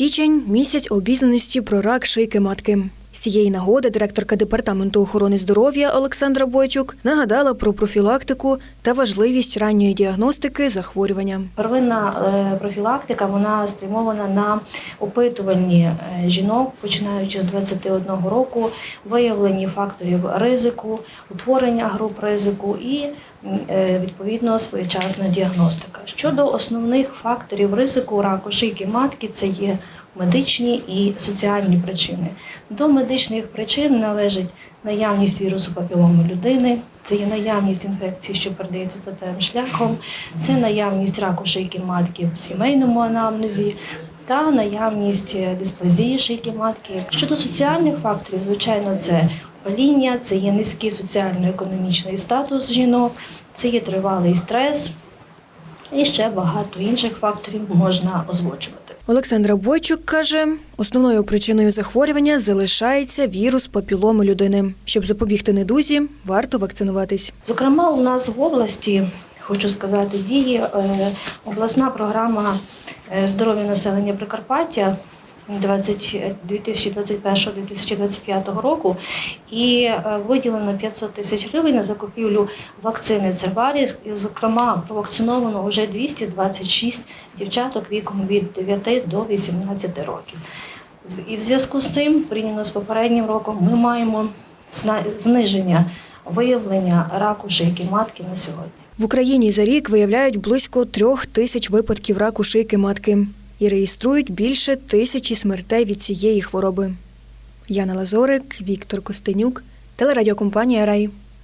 Січень місяць обізнаності про рак шийки матки. Цієї нагоди директорка департаменту охорони здоров'я Олександра Бойчук нагадала про профілактику та важливість ранньої діагностики захворювання. Первинна е, профілактика вона спрямована на опитувальні е, жінок, починаючи з 21 року, виявлені факторів ризику, утворення груп ризику і е, відповідно своєчасна діагностика. Щодо основних факторів ризику раку шийки матки, це є медичні і соціальні причини. До медичних причин належить наявність вірусу папілому людини, це є наявність інфекції, що передається статевим шляхом, це наявність раку шийки матки в сімейному анамнезі. Та наявність е, дисплазії шийки матки. Щодо соціальних факторів, звичайно, це паління, це є низький соціально-економічний статус жінок, це є тривалий стрес і ще багато інших факторів можна озвучувати. Олександра Бойчук каже, основною причиною захворювання залишається вірус папіломи людини. Щоб запобігти недузі, варто вакцинуватись. Зокрема, у нас в області, хочу сказати, діє е, обласна програма е, здоров'я населення Прикарпаття 20 2021-2025 року і е, виділено 500 тисяч гривень на закупівлю вакцини Церварі. І, Зокрема, провакциновано вже 226 дівчаток віком від 9 до 18 років. І в зв'язку з цим, порівняно з попереднім роком, ми маємо зниження виявлення раку шийки матки на сьогодні. В Україні за рік виявляють близько трьох тисяч випадків раку шийки матки і реєструють більше тисячі смертей від цієї хвороби. Яна Лазорик, Віктор Костенюк, телерадіокомпанія Рай.